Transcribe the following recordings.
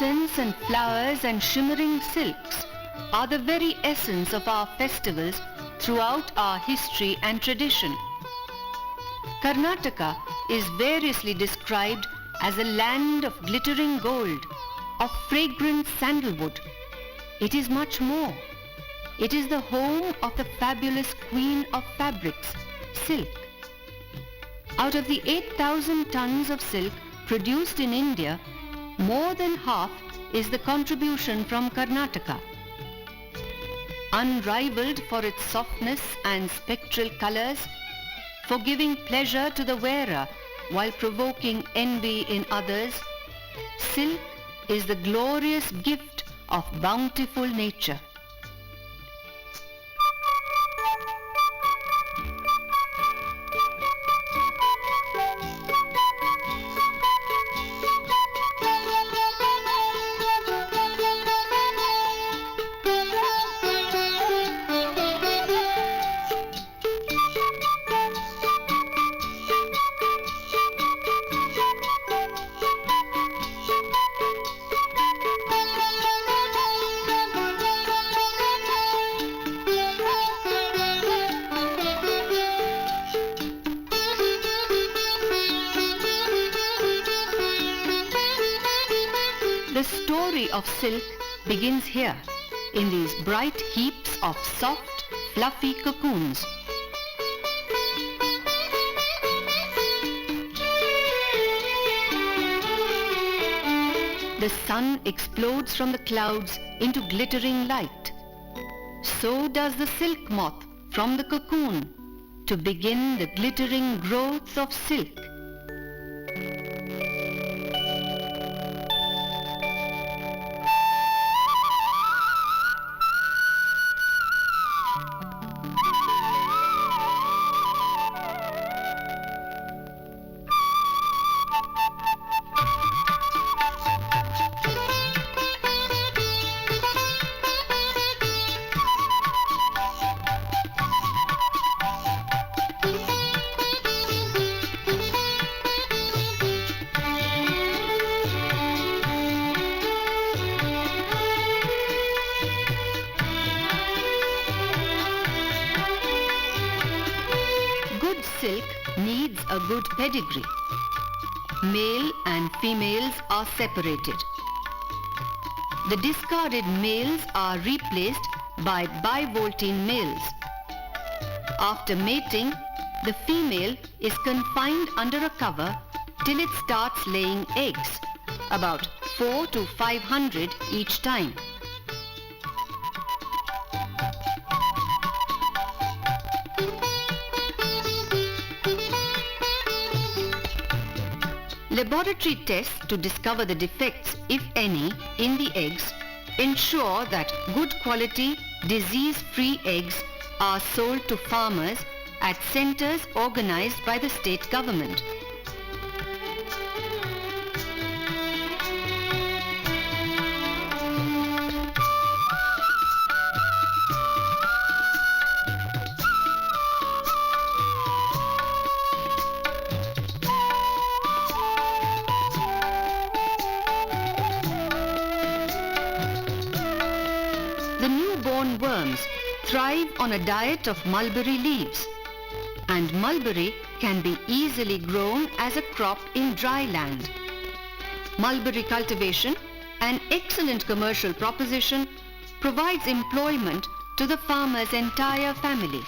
Incense and flowers and shimmering silks are the very essence of our festivals throughout our history and tradition. Karnataka is variously described as a land of glittering gold, of fragrant sandalwood. It is much more. It is the home of the fabulous queen of fabrics, silk. Out of the 8,000 tons of silk produced in India, more than half is the contribution from Karnataka. Unrivaled for its softness and spectral colors, for giving pleasure to the wearer while provoking envy in others, silk is the glorious gift of bountiful nature. The story of silk begins here, in these bright heaps of soft, fluffy cocoons. The sun explodes from the clouds into glittering light. So does the silk moth from the cocoon to begin the glittering growth of silk. Pedigree. Male and females are separated. The discarded males are replaced by bivoltine males. After mating, the female is confined under a cover till it starts laying eggs, about 4 to 500 each time. Laboratory tests to discover the defects, if any, in the eggs ensure that good quality, disease-free eggs are sold to farmers at centers organized by the state government. Thrive on a diet of mulberry leaves and mulberry can be easily grown as a crop in dry land. Mulberry cultivation, an excellent commercial proposition, provides employment to the farmer's entire family.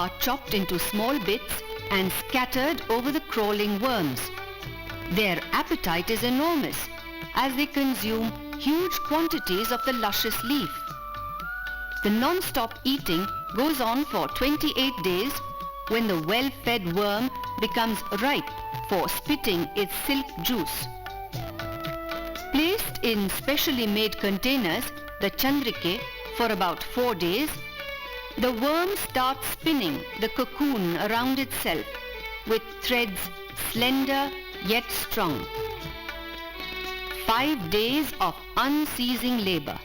Are chopped into small bits and scattered over the crawling worms. Their appetite is enormous as they consume huge quantities of the luscious leaf. The non-stop eating goes on for 28 days when the well-fed worm becomes ripe for spitting its silk juice. Placed in specially made containers, the chandrike, for about 4 days, the worm starts spinning the cocoon around itself with threads slender yet strong. Five days of unceasing labor.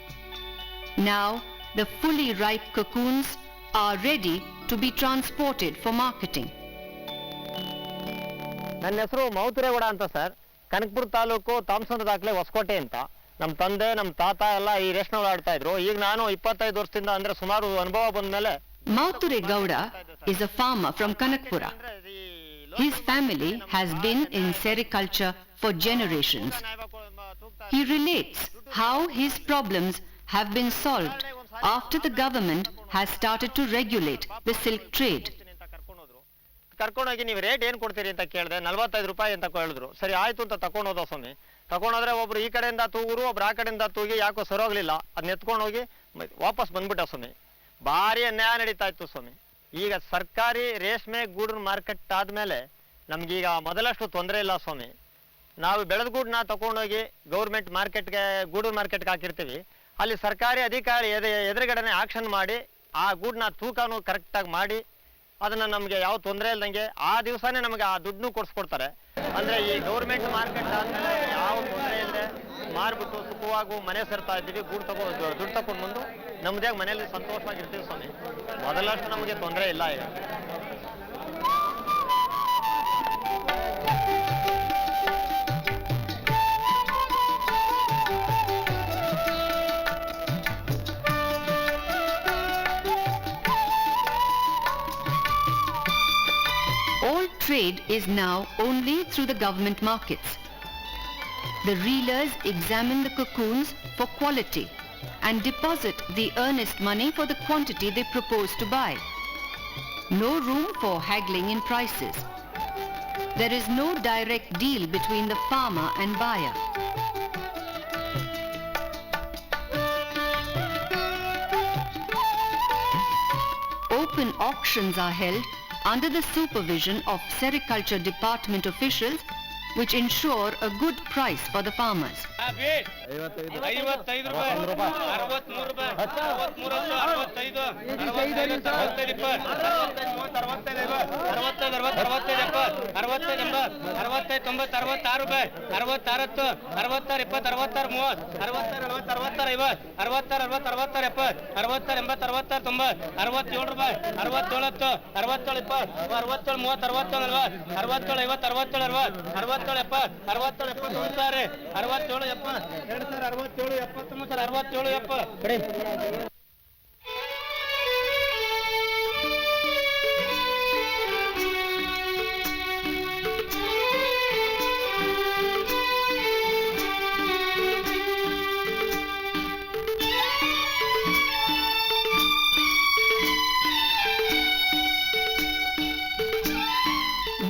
Now the fully ripe cocoons are ready to be transported for marketing. ನನ್ನ ಹೆಸರು ಮೌತುರೇಗೌಡ ಅಂತ sir Kanakapura taluk ತಾಮಸಂದ್ರ ದಾಖಲೆ ಹೊಸಕೋಟೆ ಅಂತ ನಮ್ಮ ತಂದೆ ನಮ್ಮ ತಾತ ಎಲ್ಲ ಈ ರೇಷ್ಮೆ ಆಡ್ತಾ ಇದ್ರು ಈಗ ನಾನು ಇಪ್ಪತ್ತೈದು ವರ್ಷದಿಂದ ಅಂದ್ರೆ ಸುಮಾರು ಅನುಭವ ಬಂದ್ಮೇಲೆ Mauture Gowda is a farmer from Kanakpura. His family has been in sericulture for generations. He relates how his problems have been solved after the government has started to regulate the silk trade. ಕರ್ಕೊಂಡೋಗಿ ನೀವು rate ಏನು ಕೊಡ್ತೀರಿ ಅಂತ ಕೇಳಿದೆ ನಲ್ವತ್ತೈದು ರೂಪಾಯಿ ಅಂತ ಹೇಳಿದ್ರು ಸರಿ ಆಯ್ತು ಅಂತ ತಗೊಂಡೋದ ಸ್ವಾಮಿ ತಗೊಂಡೋದ್ರೆ ಒಬ್ರು ಈ ಕಡೆಯಿಂದ ತೂಗುರು, ಒಬ್ರು ಆ ಕಡೆಯಿಂದ ತೂಗಿ ಯಾಕೋ ಸರೋಗ್ಲಿಲ್ಲ. ಅದನ್ನ ಎತ್ಕೊಂಡು ಹೋಗಿ ವಾಪಸ್ ಬಂದ್ಬಿಟ್ಟ ಸ್ವಾಮಿ. ಭಾರಿ ಅನ್ಯಾಯ ನಡೀತಾ ಇತ್ತು ಸ್ವಾಮಿ. ಈಗ ಸರ್ಕಾರಿ ರೇಷ್ಮೆ ಗೂಡಿನ ಮಾರ್ಕೆಟ್ ಆದ್ಮೇಲೆ ನಮ್ಗೀಗ ಮೊದಲಷ್ಟು ತೊಂದರೆ ಇಲ್ಲ ಸ್ವಾಮಿ. ನಾವು ಬೆಳೆದ ಗೂಡನ್ನ ತಗೊಂಡೋಗಿ ಗೌರ್ಮೆಂಟ್ ಮಾರ್ಕೆಟ್ಗೆ ಗೂಡು ಮಾರ್ಕೆಟ್ಗೆ ಹಾಕಿರ್ತೀವಿ. ಅಲ್ಲಿ ಸರ್ಕಾರಿ ಅಧಿಕಾರಿ ಎದೆ ಎದುರುಗಡೆನೆ ಆಕ್ಷನ್ ಮಾಡಿ ಆ ಗೂಡನ್ನ ತೂಕನೂ ಕರೆಕ್ಟಾಗಿ ಮಾಡಿ ಅದನ್ನ ನಮಗೆ ಯಾವ ತೊಂದರೆ ಇಲ್ದಂಗೆ ಆ ದಿವಸನೇ ನಮಗೆ ಆ ದುಡ್ಡು ಕೊಡಿಸ್ಕೊಡ್ತಾರೆ. ಅಂದ್ರೆ ಈ ಗೌರ್ಮೆಂಟ್ ಮಾರ್ಕೆಟ್ ಆದ್ಮೇಲೆ ಯಾವ ತೊಂದರೆ ಇಲ್ಲದೆ ಮಾರ್ಬಿಟ್ಟು ಸುಖವಾಗು ಮನೆ ಸೇರ್ತಾ ಇದ್ದೀವಿ, ಗೂಡು ತಗೋ, ದುಡ್ಡು ತಗೊಂಡು ಬಂದು ನಮ್ದೇ ಮನೆಯಲ್ಲಿ ಸಂತೋಷವಾಗಿರ್ತೀವಿ ಸ್ವಾಮಿ. ಮೊದಲಷ್ಟು ನಮಗೆ ತೊಂದರೆ ಇಲ್ಲ ಈಗ. Trade is now only through the government markets. The reelers examine the cocoons for quality and deposit the earnest money for the quantity they propose to buy. No room for haggling in prices. There is no direct deal between the farmer and buyer. Open auctions are held under the supervision of sericulture department officials which ensure a good price for the farmers. ಐವತ್ತೈದು. ರೂಪಾಯಿ. ಅರವತ್ಮೂರು ರೂಪಾಯಿ. ಅರವತ್ಮೂರು ಅರವತ್ತೈದು. ಅರವತ್ತೈದು ಅರವತ್ತು ಅರವತ್ತೈದು ಎಪ್ಪತ್ತು ಅರವತ್ತೈದು ಎಂಬತ್ತು. ಅರವತ್ತೈದು ತೊಂಬತ್ತು ಅರವತ್ತಾರು ರೂಪಾಯಿ. ಅರವತ್ತಾರತ್ತು ಅರವತ್ತಾರು ಇಪ್ಪತ್ತು ಅರವತ್ತಾರು ಮೂವತ್ತು. ಅರವತ್ತಾರು ಅರವತ್ತು ಅರವತ್ತಾರು ಐವತ್ತು. ಅರವತ್ತಾರು ಅರವತ್ತು ಅರವತ್ತಾರು ಎಪ್ಪತ್ತು. ಅರವತ್ತಾರು ಎಂಬತ್ತು ಅರವತ್ತಾರು ತೊಂಬತ್ತು. ಅರವತ್ತೇಳು ರೂಪಾಯಿ. ಅರವತ್ತೇಳತ್ತು ಅರವತ್ತೇಳು ಇಪ್ಪತ್ತು. ಅರವತ್ತೇಳು ಮೂವತ್ತು ಅರವತ್ತೇಳು ನಲ್ವತ್ತು. ಅರವತ್ತೇಳು ಐವತ್ತು ಅರವತ್ತೇಳು ಅರವತ್ತು. ಅರವತ್ತೇಳು ಎಪ್ಪತ್ತು. ಅರವತ್ತೇಳು ಎಪ್ಪತ್ತು ಅರವತ್ತೇಳು ಎಪ್ಪತ್ತು. ಎರಡು ಸಾವಿರ ಅರವತ್ತೇಳು ಎಪ್ಪತ್ತೊಂಬತ್ತು ಸಾವಿರ ಅರವತ್ತೇಳು ಎಪ್ಪತ್ತು ಕಡೆ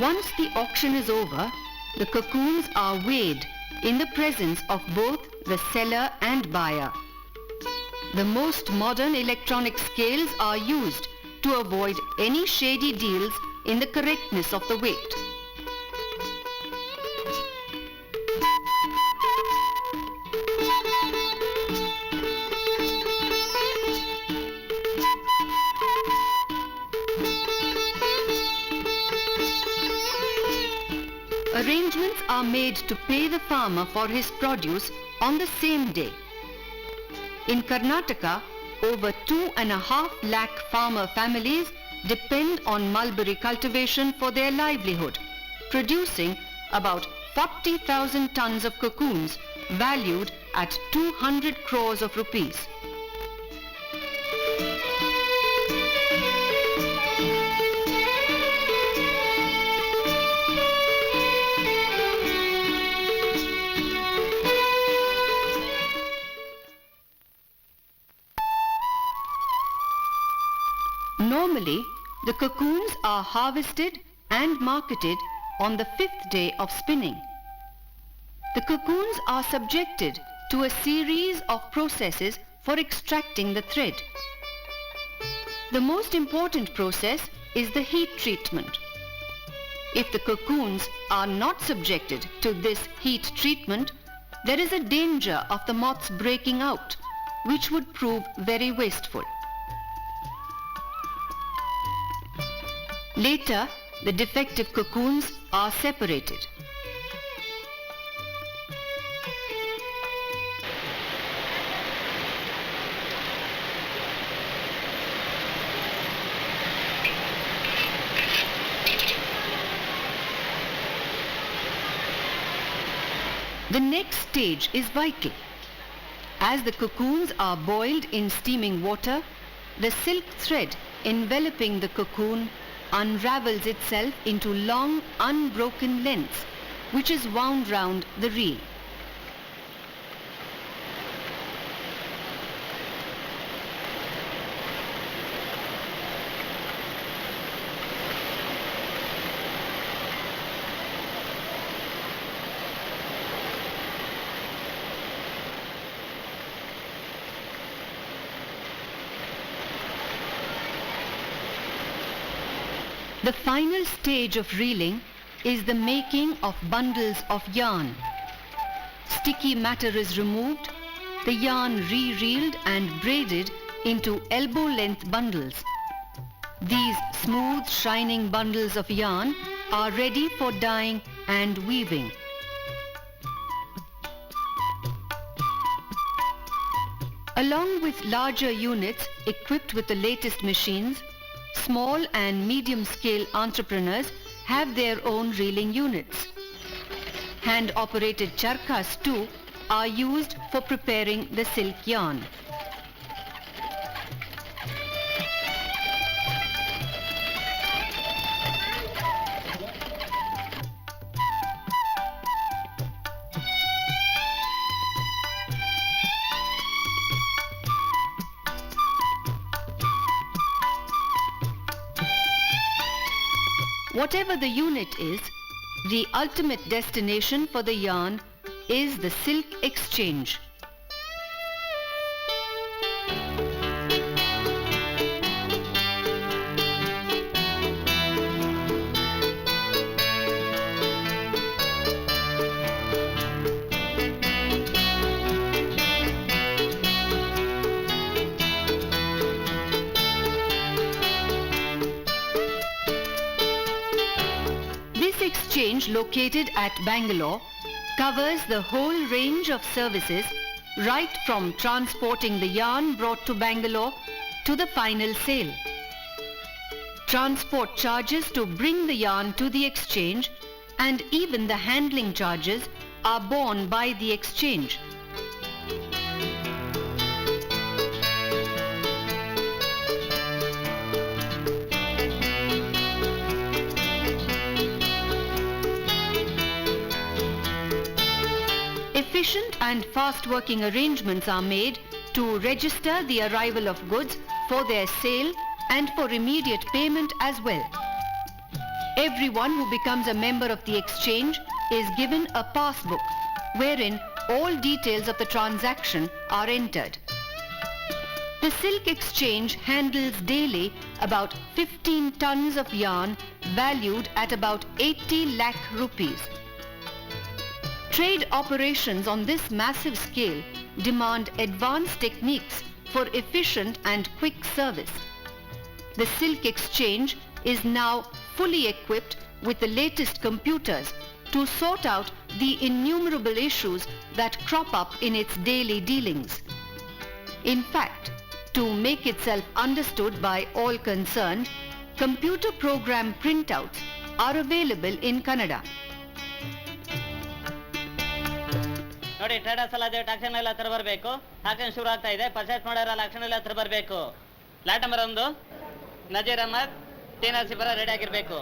Once the auction is over, the cocoons are weighed in the presence of both the seller and buyer. The most modern electronic scales are used to avoid any shady deals in the correctness of the weight. Are made to pay the farmer for his produce on the same day. In Karnataka, over two and a half lakh farmer families depend on mulberry cultivation for their livelihood, producing about 40,000 tons of cocoons valued at 200 crores of rupees. Normally, the cocoons are harvested and marketed on the fifth day of spinning. The cocoons are subjected to a series of processes for extracting the thread. The most important process is the heat treatment. If the cocoons are not subjected to this heat treatment, there is a danger of the moths breaking out, which would prove very wasteful. Later, the defective cocoons are separated. The next stage is vital. As the cocoons are boiled in steaming water, the silk thread enveloping the cocoon unravels itself into long unbroken lengths which is wound round the reel. The final stage of reeling is the making of bundles of yarn. Sticky matter is removed, the yarn re-reeled and braided into elbow-length bundles. These smooth shining bundles of yarn are ready for dyeing and weaving. Along with larger units equipped with the latest machines, small and medium scale entrepreneurs have their own reeling units. Hand operated charkas too are used for preparing the silk yarn. Whatever the unit is, the ultimate destination for the yarn is the silk exchange. Exchange located at Bangalore covers the whole range of services right from transporting the yarn brought to Bangalore to the final sale. Transport charges to bring the yarn to the exchange and even the handling charges are borne by the exchange. Efficient and fast working arrangements are made to register the arrival of goods for their sale and for immediate payment as well. Everyone who becomes a member of the exchange is given a passbook wherein all details of the transaction are entered. The Silk Exchange handles daily about 15 tons of yarn valued at about 80 lakh rupees. Trade operations on this massive scale demand advanced techniques for efficient and quick service. The Silk Exchange is now fully equipped with the latest computers to sort out the innumerable issues that crop up in its daily dealings. In fact, to make itself understood by all concerned, computer program printouts are available in Kannada. ನೋಡಿ traders ಎಲ್ಲ ಅದೇ ಟಾಕ್ಷನ್ ಎಲ್ಲ ಹತ್ರ ಬರಬೇಕು. ಟಾಕ್ಷನ್ ಶುರು ಆಗ್ತಾ ಇದೆ. Purchase ಮಾಡೋರೆಲ್ಲ ಲಕ್ಷಣ ಎಲ್ಲ ಹತ್ರ ಬರಬೇಕು. ಫ್ಲಾಟ್ ನಂಬರ್ ಒಂದು. ನಜೀರ್ ಅಹಮದ್ ಟೀನಾಸಿಬರ ರೆಡಿ ಆಗಿರ್ಬೇಕು.